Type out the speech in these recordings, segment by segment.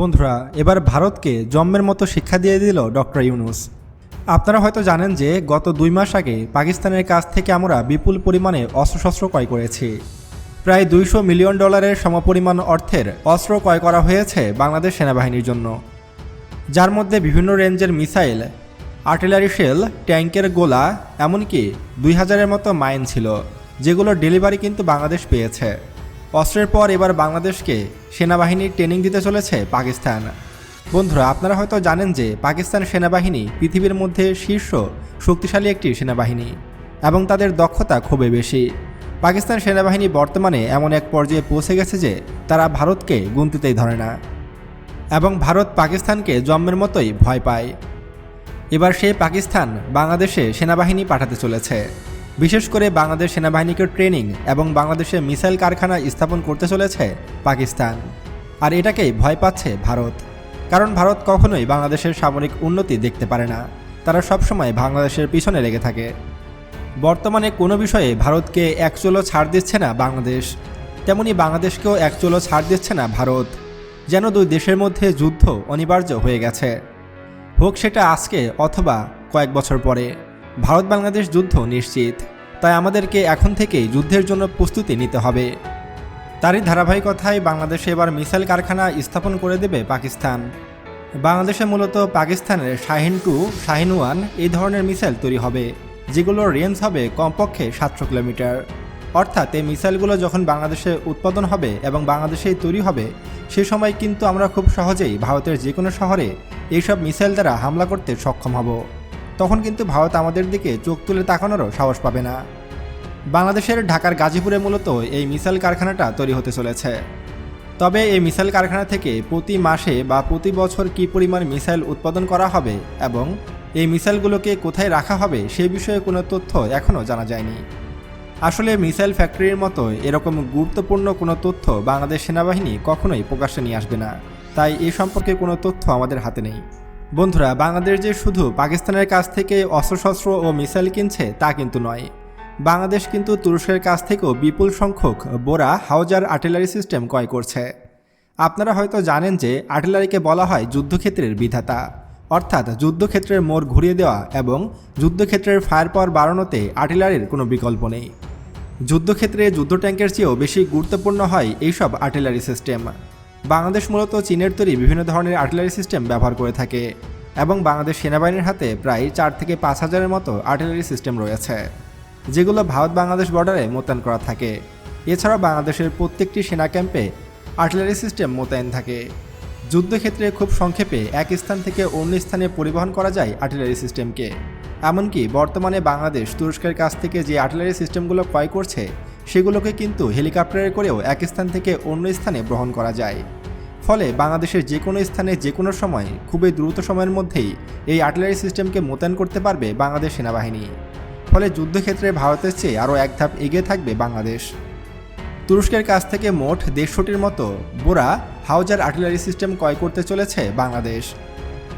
বন্ধুরা, এবার ভারতকে জন্মের মতো শিক্ষা দিয়ে দিল ডক্টর ইউনুস। আপনারা হয়তো জানেন যে গত দুই মাস আগে পাকিস্তানের কাছ থেকে আমরা বিপুল পরিমাণে অস্ত্রশস্ত্র ক্রয় করেছি। প্রায় দুইশো মিলিয়ন ডলারের সমপরিমাণ অর্থের অস্ত্র ক্রয় করা হয়েছে বাংলাদেশ সেনাবাহিনীর জন্য। যার মধ্যে বিভিন্ন রেঞ্জের মিসাইল, আর্টিলারি শেল, ট্যাঙ্কের গোলা, এমনকি দুই হাজারের মতো মাইন ছিল যেগুলোর ডেলিভারি কিন্তু বাংলাদেশ পেয়েছে। অস্ত্রের পর এবার বাংলাদেশকে সেনাবাহিনীর ট্রেনিং দিতে চলেছে পাকিস্তান। বন্ধুরা, আপনারা হয়তো জানেন যে পাকিস্তান সেনাবাহিনী পৃথিবীর মধ্যে শীর্ষ শক্তিশালী একটি সেনাবাহিনী এবং তাদের দক্ষতা খুবই বেশি। পাকিস্তান সেনাবাহিনী বর্তমানে এমন এক পর্যায়ে পৌঁছে গেছে যে তারা ভারতকে গুনতিতেই ধরে না এবং ভারত পাকিস্তানকে জন্মের মতোই ভয় পায়। এবার সেই পাকিস্তান বাংলাদেশে সেনাবাহিনী পাঠাতে চলেছে। বিশেষ করে বাংলাদেশ সেনাবাহিনীকে ট্রেনিং এবং বাংলাদেশে মিসাইল কারখানা স্থাপন করতে চলেছে পাকিস্তান। আর এটাকেই ভয় পাচ্ছে ভারত। কারণ ভারত কখনোই বাংলাদেশের সামরিক উন্নতি দেখতে পারে না। তারা সবসময় বাংলাদেশের পিছনে লেগে থাকে। বর্তমানে কোনো বিষয়ে ভারতকে এক চলো ছাড় দিচ্ছে না বাংলাদেশ। তেমনি বাংলাদেশকেও এক চলো ছাড় দিচ্ছে না ভারত। যেন দুই দেশের মধ্যে যুদ্ধ অনিবার্য হয়ে গেছে। হোক সেটা আজকে অথবা কয়েক বছর পরে। ভারত বাংলাদেশ যুদ্ধ নিশ্চিত। তাই আমাদেরকে এখন থেকেই যুদ্ধের জন্য প্রস্তুতি নিতে হবে। তারই ধারাবাহিকতায় বাংলাদেশে এবার মিসাইল কারখানা স্থাপন করে দেবে পাকিস্তান। বাংলাদেশে মূলত পাকিস্তানের শাহিন টু, শাহিন ওয়ান এই ধরনের মিসাইল তৈরি হবে, যেগুলোর রেঞ্জ হবে কমপক্ষে সাতশো কিলোমিটার। অর্থাৎ এই মিসাইলগুলো যখন বাংলাদেশে উৎপাদন হবে এবং বাংলাদেশেই তৈরি হবে, সে সময় কিন্তু আমরা খুব সহজেই ভারতের যে কোনো শহরে এইসব মিসাইল দ্বারা হামলা করতে সক্ষম হব। তখন কিন্তু ভারত আমাদের দিকে চোখ তুলে তাকানোরও সাহস পাবে না। বাংলাদেশের ঢাকার গাজীপুরে মূলত এই মিসাইল কারখানাটা তৈরি হতে চলেছে। তবে এই মিসাইল কারখানা থেকে প্রতি মাসে বা প্রতি বছর কী পরিমাণ মিসাইল উৎপাদন করা হবে এবং এই মিসাইলগুলোকে কোথায় রাখা হবে সে বিষয়ে কোনো তথ্য এখনও জানা যায়নি। আসলে মিসাইল ফ্যাক্টরির মতো এরকম গুরুত্বপূর্ণ কোনো তথ্য বাংলাদেশ সেনাবাহিনী কখনোই প্রকাশ্যে নিয়ে আসবে না। তাই এ সম্পর্কে কোনো তথ্য আমাদের হাতে নেই। বন্ধুরা, বাংলাদেশ যে শুধু পাকিস্তানের কাছ থেকে অস্ত্রশস্ত্র ও মিসাইল কিনছে, তা কিন্তু নয়। বাংলাদেশ কিন্তু তুরস্কের কাছ থেকেও বিপুল সংখ্যক বোরা হাউজার আর্টিলারি সিস্টেম ক্রয় করছে। আপনারা হয়তো জানেন যে আর্টিলারিকে বলা হয় যুদ্ধক্ষেত্রের বিধাতা। অর্থাৎ যুদ্ধক্ষেত্রের মোড় ঘুরিয়ে দেওয়া এবং যুদ্ধক্ষেত্রের ফায়ার পাওয়ার বাড়ানোতে আর্টিলারির কোনো বিকল্প নেই। যুদ্ধক্ষেত্রে যুদ্ধ ট্যাঙ্কের চেয়েও বেশি গুরুত্বপূর্ণ হয় এইসব আর্টিলারি সিস্টেম। বাংলাদেশ মূলত চীনের তৈরি বিভিন্ন ধরনের আর্টিলারি সিস্টেম ব্যবহার করে থাকে এবং বাংলাদেশ সেনাবাহিনীর হাতে প্রায় চার থেকে পাঁচ হাজারের মতো আর্টিলারি সিস্টেম রয়েছে, যেগুলো ভারত বাংলাদেশ বর্ডারে মোতায়েন করা থাকে। এছাড়াও বাংলাদেশের প্রত্যেকটি সেনা ক্যাম্পে আর্টিলারি সিস্টেম মোতায়েন থাকে। যুদ্ধক্ষেত্রে খুব সংক্ষেপে এক স্থান থেকে অন্য স্থানে পরিবহন করা যায় আর্টিলারি সিস্টেমকে এমনকি বর্তমানে বাংলাদেশ তুরস্কের কাছ থেকে যে আর্টিলারি সিস্টেমগুলো ক্রয় করছে সেগুলোকে কিন্তু হেলিকপ্টারে করেও এক স্থান থেকে অন্য স্থানে গ্রহণ করা যায়। ফলে বাংলাদেশের যে কোনো স্থানে যে কোনো সময় খুবই দ্রুত সময়ের মধ্যেই এই আর্টিলারি সিস্টেমকে মোতায়েন করতে পারবে বাংলাদেশ সেনাবাহিনী। ফলে যুদ্ধক্ষেত্রে ভারতের চেয়ে আরও এক ধাপ এগিয়ে থাকবে বাংলাদেশ। তুরস্কের কাছ থেকে মোট দেড়শোটির মতো বোরা হাউজার আর্টিলারি সিস্টেম ক্রয় করতে চলেছে বাংলাদেশ।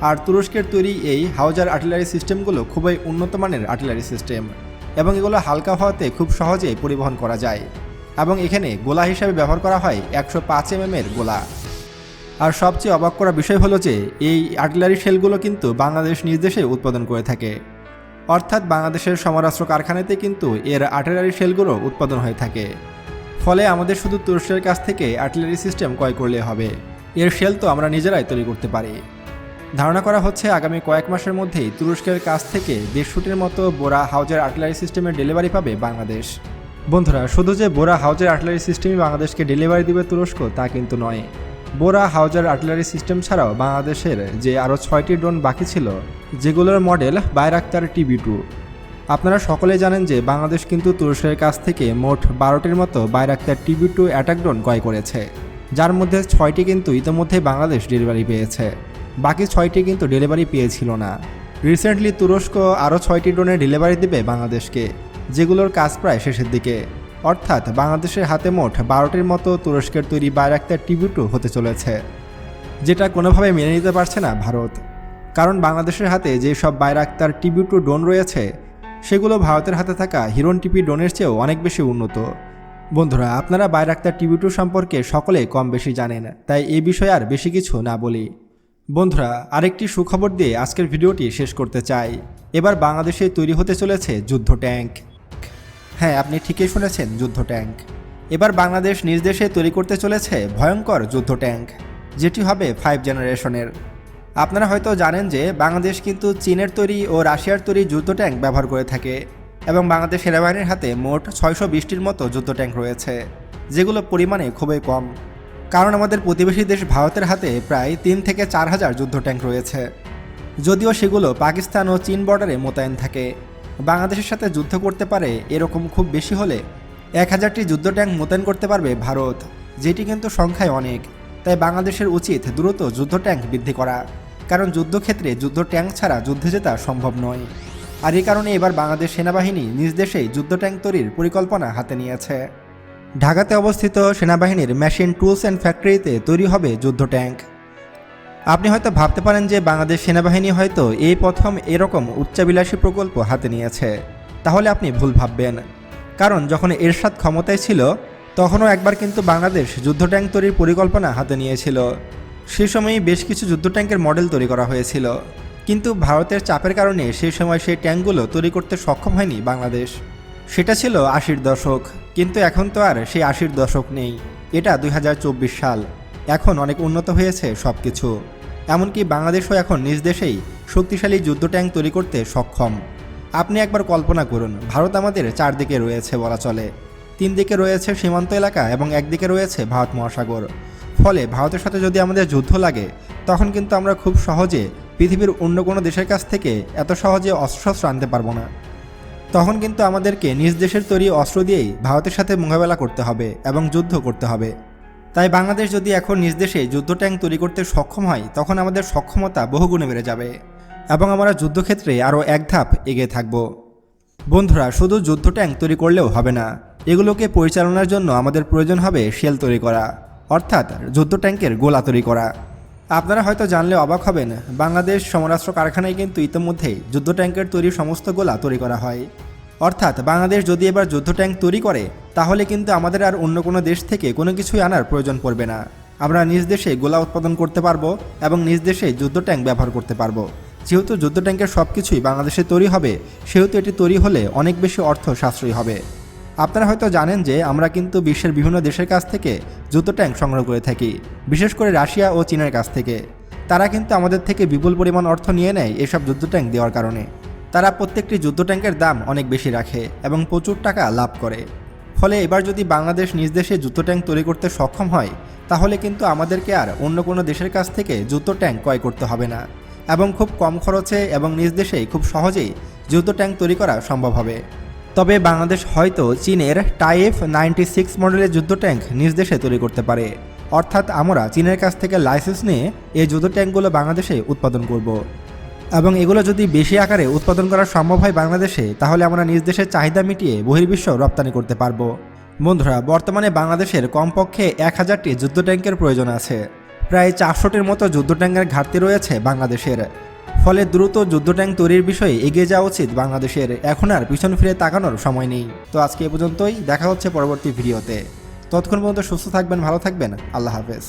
আর তুরস্কের তৈরি এই হাউজার আর্টিলারি সিস্টেমগুলো খুবই উন্নত মানের আর্টিলারি সিস্টেম। এবং এগুলো হালকা হওয়াতে খুব সহজে পরিবহন করা যায়। এবং এখানে গোলা হিসাবে ব্যবহার করা হয় একশো পাঁচ এম এর গোলা। আর সবচেয়ে অবাক করা বিষয় হলো যে, এই আর্টিলারি শেলগুলো কিন্তু বাংলাদেশ নিজ দেশে উৎপাদন করে থাকে। অর্থাৎ বাংলাদেশের সমরাস্ত্র কারখানাতে কিন্তু এর আর্টিলারি শেলগুলো উৎপাদন হয়ে থাকে। ফলে আমাদের শুধু তুরস্কের কাছ থেকে আর্টিলারি সিস্টেম ক্রয় করলে হবে। এর শেল তো আমরা নিজেরাই তৈরি করতে পারি। ধারণা করা হচ্ছে আগামী কয়েক মাসের মধ্যেই তুরস্কের কাছ থেকে দেড়শোটির মতো বোরা হাউজের আর্টিলারি সিস্টেমের ডেলিভারি পাবে বাংলাদেশ। বন্ধুরা, শুধু যে বোরা হাউজের আর্টিলারি সিস্টেমই বাংলাদেশকে ডেলিভারি দিবে তুরস্ক, তা কিন্তু নয়। বোরা হাউজার আর্টিলারি সিস্টেম ছাড়াও বাংলাদেশের যে আরও ছয়টি ড্রোন বাকি ছিল, যেগুলোর মডেল বাইরাক্তার টিবি টু। আপনারা সকলেই জানেন যে বাংলাদেশ কিন্তু তুরস্কের কাছ থেকে মোট বারোটির মতো Bayraktar TB two attack drone ক্রয় করেছে। যার মধ্যে ছয়টি কিন্তু ইতিমধ্যে বাংলাদেশ ডেলিভারি পেয়েছে। বাকি ছয়টি কিন্তু ডেলিভারি পেয়েছিল না। রিসেন্টলি তুরস্ক আরও ছয়টি ড্রোনের ডেলিভারি দেবে বাংলাদেশকে, যেগুলোর কাজ প্রায় শেষের দিকে। অর্থাৎ বাংলাদেশের হাতে মোট বারোটির মতো তুরস্কের তৈরি বাইরাক্তার টিভি টু হতে চলেছে, যেটা কোনোভাবে মেনে নিতে পারছে না ভারত। কারণ বাংলাদেশের হাতে যে সব বাইরাক্তার টিভি টু ড্রোন রয়েছে, সেগুলো ভারতের হাতে থাকা হিরন টিপি ড্রোনের চেয়েও অনেক বেশি উন্নত। বন্ধুরা, আপনারা বাইরাক্তার টিভি টু সম্পর্কে সকলে কম বেশি জানেন, তাই এ বিষয়ে আর বেশি কিছু না বলি। বন্ধুরা, আরেকটি সুখবর দিয়ে আজকের ভিডিওটি শেষ করতে চাই। এবার বাংলাদেশে তৈরি হতে চলেছে যুদ্ধ ট্যাঙ্ক। হ্যাঁ আপনি ঠিকই শুনেছেন, যুদ্ধ ট্যাঙ্ক। এবার বাংলাদেশ নিজ দেশে তৈরি করতে চলেছে ভয়ঙ্কর যুদ্ধ ট্যাঙ্ক, যেটি হবে ফাইভ জেনারেশনের আপনারা হয়তো জানেন যে বাংলাদেশ কিন্তু চীনের তৈরি ও রাশিয়ার তৈরি যুদ্ধ ট্যাঙ্ক ব্যবহার করে থাকে এবং বাংলাদেশ সেনাবাহিনীর হাতে মোট ছয়শো বিশটির মতো যুদ্ধ ট্যাঙ্ক রয়েছে, যেগুলো পরিমাণে খুবই কম। কারণ আমাদের প্রতিবেশী দেশ ভারতের হাতে প্রায় তিন থেকে চার হাজার যুদ্ধ ট্যাঙ্ক রয়েছে। যদিও সেগুলো পাকিস্তান ও চীন বর্ডারে মোতায়েন থাকে। বাংলাদেশের সাথে যুদ্ধ করতে পারে এরকম খুব বেশি হলে এক হাজারটি যুদ্ধ ট্যাঙ্ক মোতায়েন করতে পারবে ভারত, যেটি কিন্তু সংখ্যায় অনেক। তাই বাংলাদেশের উচিত দ্রুত যুদ্ধ ট্যাঙ্ক বৃদ্ধি করা। কারণ যুদ্ধক্ষেত্রে যুদ্ধ ট্যাঙ্ক ছাড়া যুদ্ধে জেতা সম্ভব নয়। আর এই কারণে এবার বাংলাদেশ সেনাবাহিনী নিজ দেশেই যুদ্ধ ট্যাঙ্ক তৈরির পরিকল্পনা হাতে নিয়েছে। ঢাকাতে অবস্থিত সেনাবাহিনীর মেশিন, টুলস অ্যান্ড ফ্যাক্টরিতে তৈরি হবে যুদ্ধ ট্যাঙ্ক। আপনি হয়তো ভাবতে পারেন যে বাংলাদেশ সেনাবাহিনী হয়তো এই প্রথম এরকম উচ্চাবিলাসী প্রকল্প হাতে নিয়েছে। তাহলে আপনি ভুল ভাববেন। কারণ যখন এরশাদ ক্ষমতায় ছিল, তখনও একবার কিন্তু বাংলাদেশ যুদ্ধ ট্যাঙ্ক তৈরির পরিকল্পনা হাতে নিয়েছিল। সে সময়ই বেশ কিছু যুদ্ধ ট্যাঙ্কের মডেল তৈরি করা হয়েছিল। কিন্তু ভারতের চাপের কারণে সেই সময় সেই ট্যাঙ্কগুলো তৈরি করতে সক্ষম হয়নি বাংলাদেশ। সেটা ছিল আশির দশক, কিন্তু এখন তো আর সেই আশির দশক নেই। এটা দু হাজার চব্বিশ সাল। এখন অনেক উন্নত হয়েছে সব কিছু এমনকি বাংলাদেশও এখন নিজ দেশেই শক্তিশালী যুদ্ধ ট্যাঙ্ক তৈরি করতে সক্ষম। আপনি একবার কল্পনা করুন, ভারত আমাদের চারদিকে রয়েছে বলা চলে। তিন দিকে রয়েছে সীমান্ত এলাকা এবং একদিকে রয়েছে ভারত মহাসাগর। ফলে ভারতের সাথে যদি আমাদের যুদ্ধ লাগে, তখন কিন্তু আমরা খুব সহজে পৃথিবীর অন্য কোনো দেশের কাছ থেকে এত সহজে অস্ত্রশস্ত্র আনতে পারব না। তখন কিন্তু আমাদেরকে নিজ দেশের তৈরি অস্ত্র দিয়েই ভারতের সাথে মোকাবেলা করতে হবে এবং যুদ্ধ করতে হবে। তাই বাংলাদেশ যদি এখন নিজ দেশে যুদ্ধ ট্যাঙ্ক তৈরি করতে সক্ষম হয়, তখন আমাদের সক্ষমতা বহুগুণে বেড়ে যাবে এবং আমরা যুদ্ধক্ষেত্রে আরও এক ধাপ এগিয়ে থাকব। বন্ধুরা, শুধু যুদ্ধ ট্যাঙ্ক তৈরি করলেও হবে না, এগুলোকে পরিচালনার জন্য আমাদের প্রয়োজন হবে শেল তৈরি করা, অর্থাৎ যুদ্ধ ট্যাঙ্কের গোলা তৈরি করা। আপনারা হয়তো জানলে অবাক হবেন, বাংলাদেশ সমরাস্ত্র কারখানায় কিন্তু ইতিমধ্যেই যুদ্ধ ট্যাঙ্কের তৈরি সমস্ত গোলা তৈরি করা হয়। অর্থাৎ বাংলাদেশ যদি এবার যুদ্ধ ট্যাঙ্ক তৈরি করে, তাহলে কিন্তু আমাদের আর অন্য কোনো দেশ থেকে কোনো কিছুই আনার প্রয়োজন পড়বে না। আমরা নিজ দেশে গোলা উৎপাদন করতে পারব এবং নিজ দেশে যুদ্ধ ট্যাঙ্ক ব্যবহার করতে পারব। যেহেতু যুদ্ধ ট্যাঙ্কের সব কিছুই বাংলাদেশে তৈরি হবে, সেহেতু এটি তৈরি হলে অনেক বেশি অর্থ সাশ্রয়ী হবে। আপনারা হয়তো জানেন যে আমরা কিন্তু বিশ্বের বিভিন্ন দেশের কাছ থেকে যুদ্ধ ট্যাঙ্ক সংগ্রহ করে থাকি, বিশেষ করে রাশিয়া ও চীনের কাছ থেকে। তারা কিন্তু আমাদের থেকে বিপুল পরিমাণ অর্থ নিয়ে নেয় এসব যুদ্ধ ট্যাঙ্ক দেওয়ার কারণে। তারা প্রত্যেকটি যুদ্ধ ট্যাঙ্কের দাম অনেক বেশি রাখে এবং প্রচুর টাকা লাভ করে। ফলে এবার যদি বাংলাদেশ নিজ দেশে যুদ্ধ ট্যাঙ্ক তৈরি করতে সক্ষম হয়, তাহলে কিন্তু আমাদেরকে আর অন্য কোনো দেশের কাছ থেকে যুদ্ধ ট্যাঙ্ক ক্রয় করতে হবে না। এবং খুব কম খরচে এবং নিজ দেশেই খুব সহজেই যুদ্ধ ট্যাঙ্ক তৈরি করা সম্ভব হবে। তবে বাংলাদেশ হয়তো চীনের টাইফ নাইনটি সিক্স মডেলের যুদ্ধ ট্যাঙ্ক নিজ দেশে তৈরি করতে পারে। অর্থাৎ আমরা চীনের কাছ থেকে লাইসেন্স নিয়ে এই যুদ্ধ ট্যাঙ্কগুলো বাংলাদেশে উৎপাদন করব। এবং এগুলো যদি বেশি আকারে উৎপাদন করা সম্ভব হয় বাংলাদেশে, তাহলে আমরা নিজ দেশের চাহিদা মিটিয়ে বহির্বিশ্ব রপ্তানি করতে পারব। বন্ধুরা, বর্তমানে বাংলাদেশের কমপক্ষে এক হাজারটি যুদ্ধ ট্যাঙ্কের প্রয়োজন আছে। প্রায় চারশোটির মতো যুদ্ধ ট্যাঙ্কের ঘাটতি রয়েছে বাংলাদেশের। ফলে দ্রুত যুদ্ধ ট্যাঙ্ক তৈরির বিষয়ে এগিয়ে যাওয়া উচিত বাংলাদেশের। এখন আর পিছন ফিরে তাকানোর সময় নেই। তো আজকে এ পর্যন্তই, দেখা হচ্ছে পরবর্তী ভিডিওতে। ততক্ষণ পর্যন্ত সুস্থ থাকবেন, ভালো থাকবেন। আল্লাহ হাফেজ।